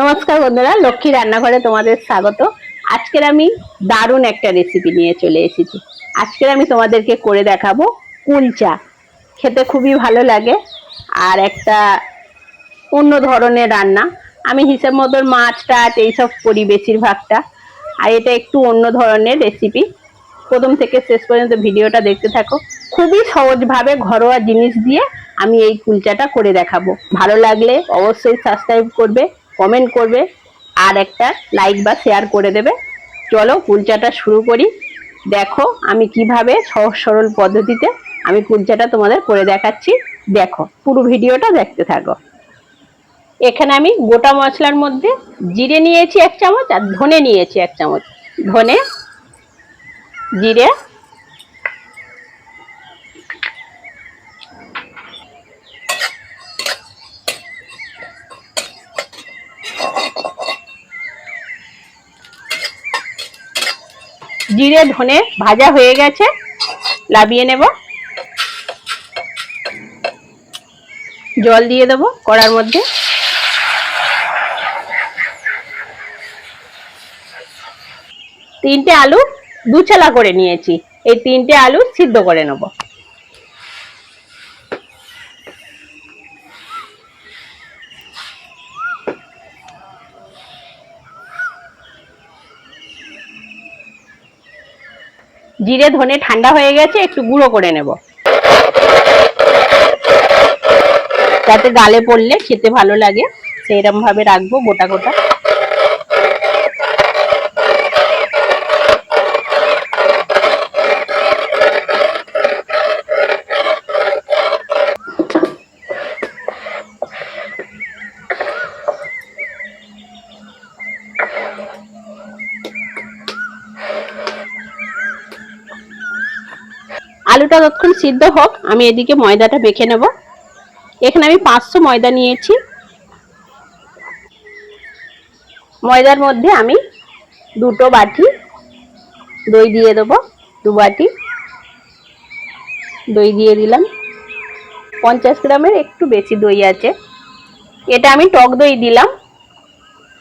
নমস্কার বন্ধুরা, লক্ষ্মী রান্নাঘরে তোমাদের স্বাগত। আজকের আমি দারুণ একটা রেসিপি নিয়ে চলে এসেছি। আজকের আমি তোমাদেরকে করে দেখাবো কুলচা খেতে খুবই ভালো লাগে আর একটা অন্য ধরনের রান্না। আমি হিসেব মতন মাছ, টাছ এইসব করি বেশিরভাগটা। আর এটা একটু অন্য ধরনের রেসিপি প্রথম থেকে শেষ পর্যন্ত ভিডিওটা দেখতে থাকো। খুবই সহজভাবে ঘরোয়া জিনিস দিয়ে আমি এই কুলচাটা করে দেখাবো। ভালো লাগলে অবশ্যই সাবস্ক্রাইব করবে। কমেন্ট করবে আর একটা লাইক বা শেয়ার করে দেবে। চলো কুলচাটা শুরু করি। দেখো আমি কীভাবে সহজ সরল পদ্ধতিতে আমি কুলচাটা তোমাদের করে দেখাচ্ছি। দেখো, পুরো ভিডিওটা দেখতে থাকো। এখানে আমি গোটা মশলার মধ্যে জিরে নিয়েছি এক চামচ আর ধনে নিয়েছি এক চামচ। ধনে, জিরে জিরে ধনে ভাজা হয়ে গেছে, লাবিয়ে নেব। জল দিয়ে দেবো কড়ার মধ্যে। তিনটে আলু দুচালা করে নিয়েছি, এই তিনটে আলু সিদ্ধ করে নেব। জিরে, ধনে, ঠান্ডা হয়ে গেছে, একটু গুঁড়ো করে নেব। যাতে গালে পড়লে খেতে ভালো লাগে সেইরকম ভাবে রাখব গোটা গোটা। আলুটা ততক্ষণ সিদ্ধ হোক, আমি এদিকে ময়দাটা মেখে নেব। এখানে আমি পাঁচশো ময়দা নিয়েছি। ময়দার মধ্যে আমি দুটো বাটি দই দিয়ে দেবো, দু বাটি দই দিয়ে দিলাম। পঞ্চাশ গ্রামের একটু বেশি দই আছে। এটা আমি টক দই দিলাম।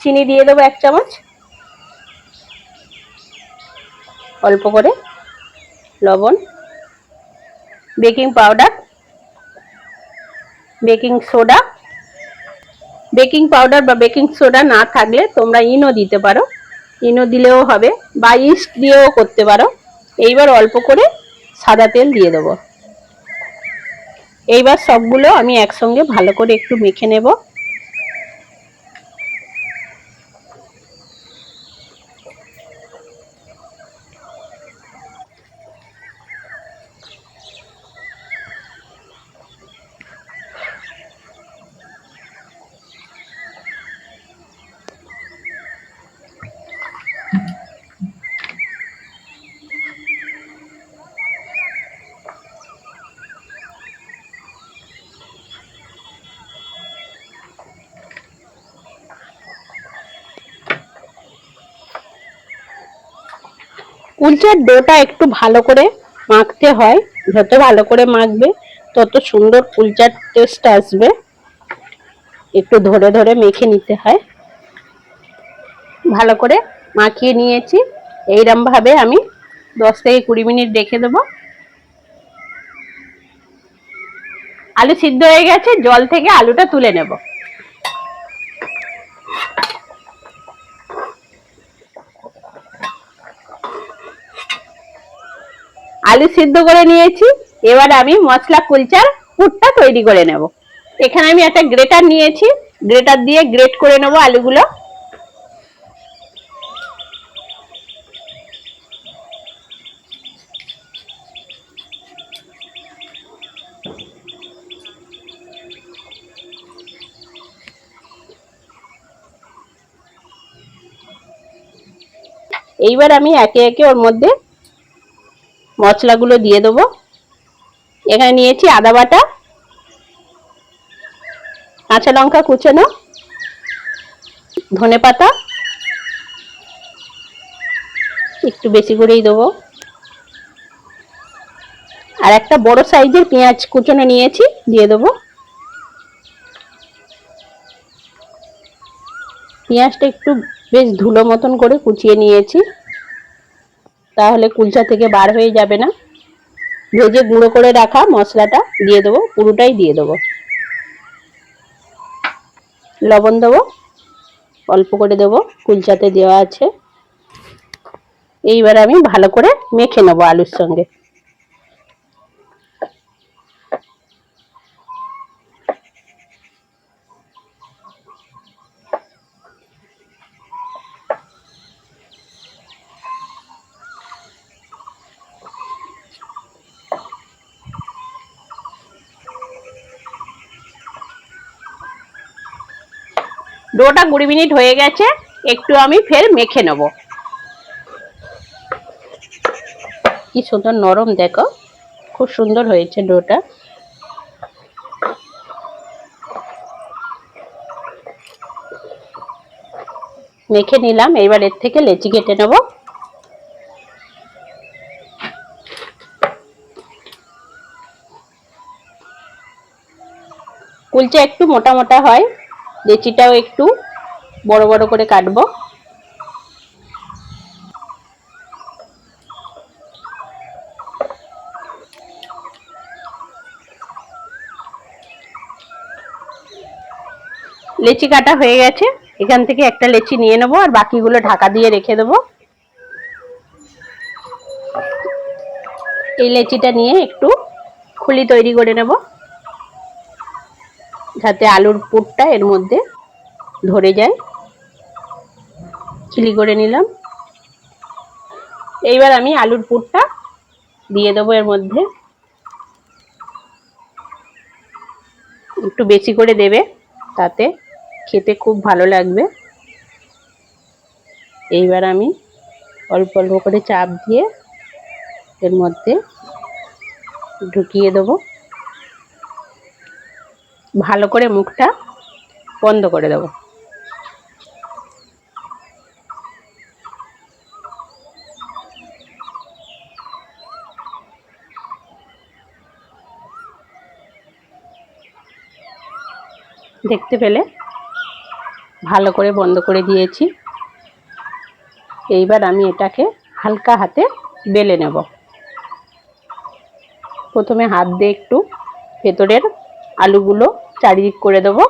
চিনি দিয়ে দেবো এক চামচ। অল্প করে লবণ। Baking powder, baking soda. Baking powder বা বেকিং সোডা না থাকলে তোমরা ইনো দিতে পারো। ইনো দিলেও হবে বা ইস্ট দিয়েও করতে পারো। এইবার অল্প করে সাদা তেল দিয়ে দেবো। এইবার সবগুলো আমি একসঙ্গে ভালো করে একটু মেখে নেব। কুলচার ডোটা একটু ভালো করে মাখতে হয়। যত ভালো করে মাখবে, তত সুন্দর কুলচার টেস্ট আসবে। একটু ধরে ধরে মেখে নিতে হয়। ভালো করে মাখিয়ে নিয়েছি। এইরকম ভাবে আমি দশ থেকে কুড়ি মিনিট রেখে দেবো। আলু সিদ্ধ হয়ে গেছে, জল থেকে আলুটা তুলে নেব। আলু সিদ্ধ করে নিয়েছি। এবার আমি মশলা, কুলচার, পুরটা তৈরি করে নেব। এখানে আমি একটা গ্রেটার নিয়েছি। গ্রেটার দিয়ে গ্রেট করে নেব আলুগুলো। এইবার আমি একে একে ওর মধ্যে মশলাগুলো দিয়ে দেবো। এখানে নিয়েছি আদা বাটা, কাঁচা লঙ্কা কুচোনো, ধনে পাতা, একটু বেশি করেই দেবো। আর একটা বড় সাইজের পেঁয়াজ কুচোনো নিয়েছি, দিয়ে দেবো। পেঁয়াজটা একটু বেশ ধুলো মতন করে কুচিয়ে নিয়েছি। তাহলে কুলচা থেকে বার হয়ে যাবে না। ভেজে গুঁড়ো করে রাখা মশলাটা দিয়ে দেবো, পুরোটাই দিয়ে দেবো। লবণ দেবো, অল্প করে দেবো, কুলচাতে দেওয়া আছে। এইবার আমি ভালো করে মেখে নেব আলুর সঙ্গে। ডোটা কুড়ি মিনিট হয়ে গেছে, একটু আমি ফের মেখে নেব। কি সুন্দর নরম দেখো, খুব সুন্দর হয়েছে ডোটা। মেখে নিলাম, এবার এর থেকে লেচি কেটে নেব। কুলচা একটু মোটা মোটা হয়। লেচিটাও একটু বড় বড় করে কাটবো। লেচি কাটা হয়ে গেছে। এখান থেকে একটা লেচি নিয়ে নেব আর বাকিগুলো ঢাকা দিয়ে রেখে দেবো। এই লেচিটা নিয়ে একটু খুলি তৈরি করে নেব। যাতে আলুর পুরটা এর মধ্যে ধরে যায়। চিলি করে নিলাম। এইবার আমি আলুর পুরটা দিয়ে দেবো এর মধ্যে। একটু বেশি করে দেবে, তাতে খেতে খুব ভালো লাগবে। এইবার আমি অল্প অল্প করে চাপ দিয়ে এর মধ্যে ঢুকিয়ে দেবো। ভালো করে মুখটা বন্ধ করে দেবো। দেখতে পেলে? ভালো করে বন্ধ করে দিয়েছি। এইবার আমি এটাকে হালকা হাতে বেলে নেব। প্রথমে হাত দিয়ে একটু ভেতরের আলুগুলো চারিদিক করে দেবো।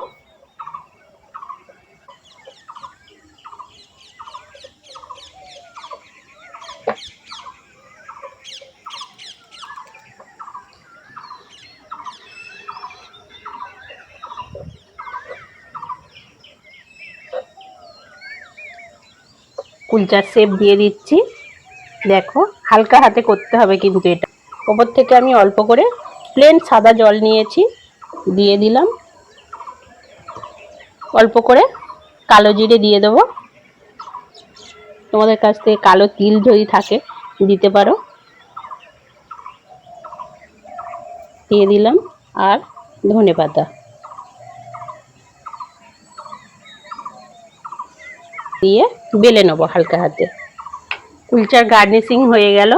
কুলচার শেপ দিয়ে দিচ্ছি। দেখো, হালকা হাতে করতে হবে কিন্তু এটা। ওপর থেকে আমি অল্প করে প্লেন সাদা জল নিয়েছি। দিয়ে দিলাম। অল্প করে কালো জিরে দিয়ে দেবো। তোমাদের কাছ থেকে কালো তিল যদি থাকে, দিতে পারো। দিয়ে দিলাম, আর ধনে পাতা। দিয়ে বেলে নেব হালকা হাতে। কুলচার গার্নিশিং হয়ে গেল।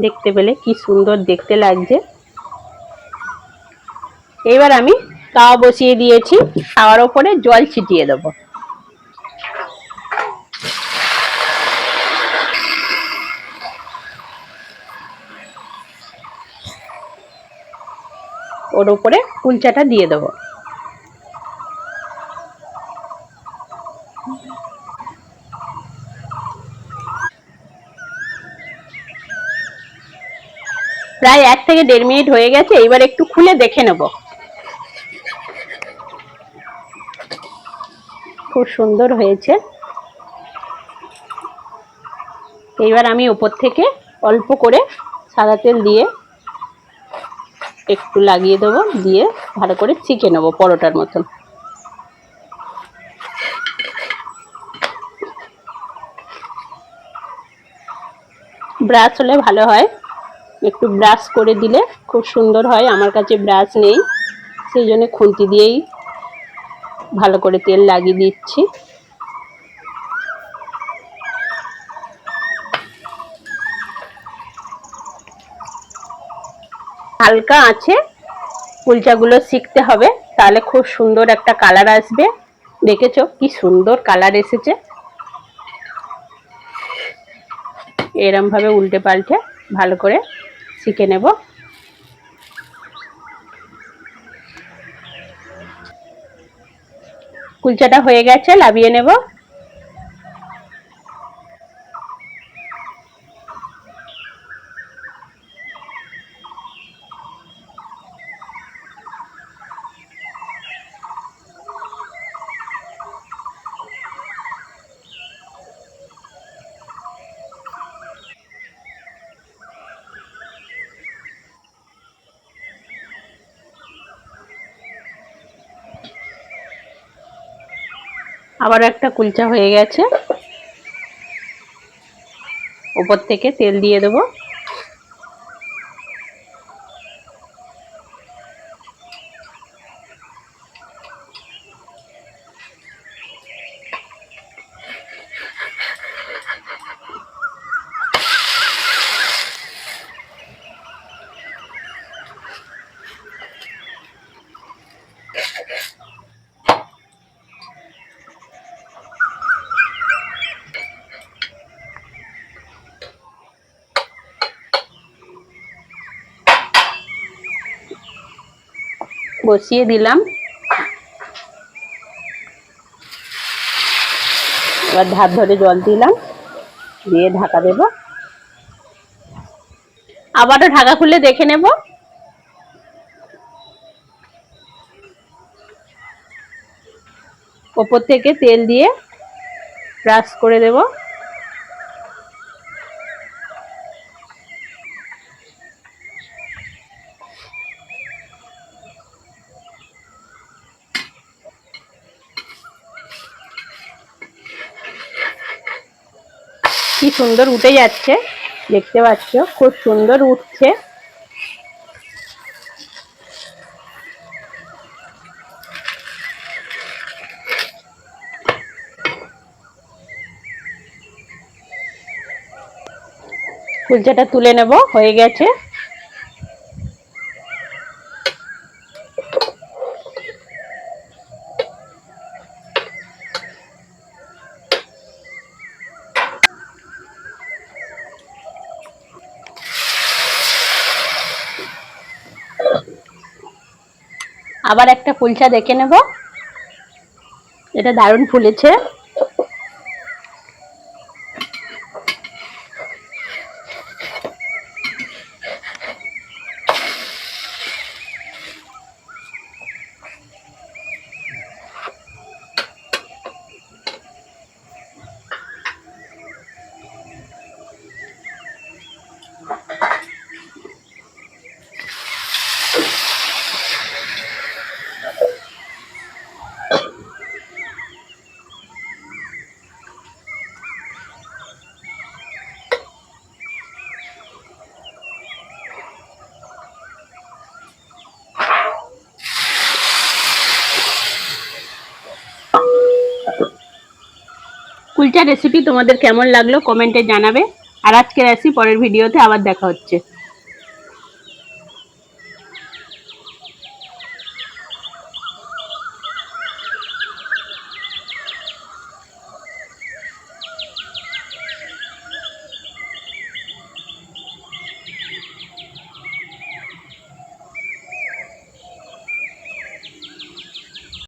দেখতে পেলে কি সুন্দর, দেখতে লাগছে। এবার আমি তাওয়া বসিয়ে দিয়েছি, তাওয়ার ওপরে জল ছিটিয়ে দেবো। ওর উপরে কুলচাটা দিয়ে দেবো। প্রায় এক থেকে দেড় মিনিট হয়ে গেছে, এবার একটু খুলে দেখে নেব। খুব সুন্দর হয়েছে। এইবার আমি উপর থেকে অল্প করে সাদা তেল দিয়ে একটু লাগিয়ে দেবো, দিয়ে ভালো করে চিকে নেব পরোটার মতন। ব্রাশ হলে ভালো হয়। একটু ব্রাশ করে দিলে খুব সুন্দর হয়। আমার কাছে ব্রাশ নেই, সেই জন্য খুন্তি দিয়েই ভালো করে তেল লাগিয়ে দিচ্ছি। হালকা আছে, কুলচাগুলো শিখতে হবে, তাহলে খুব সুন্দর একটা কালার আসবে। দেখেছ কি সুন্দর কালার এসেছে। এরম ভাবে উল্টে পাল্টে ভালো করে শিখে নেব। কুলচাটা হয়ে গেছে লাভিয়ে নেব। আবার একটা কুলচা হয়ে গেছে। ওপর থেকে তেল দিয়ে দেবো। বসিয়ে দিলাম। এবার ধার ধরে জল দিলাম, দিয়ে ঢাকা দেব। আবারও ঢাকা খুলে দেখে নেব। ওপর থেকে তেল দিয়ে ব্রাশ করে দেব। সুন্দর উঠে যাচ্ছে। দেখতে পাচ্ছ খুব সুন্দর উঠছে। কুলচাটা তুলে নেব হয়ে গেছে। আবার একটা কুলচা দেখে নেব। এটা দারুণ ফুলেছে। কুলচা রেসিপি তোমাদের কেমন লাগল? কমেন্টে জানাবে। আর আজকের আসি পরের ভিডিওতে আবার দেখা হচ্ছে।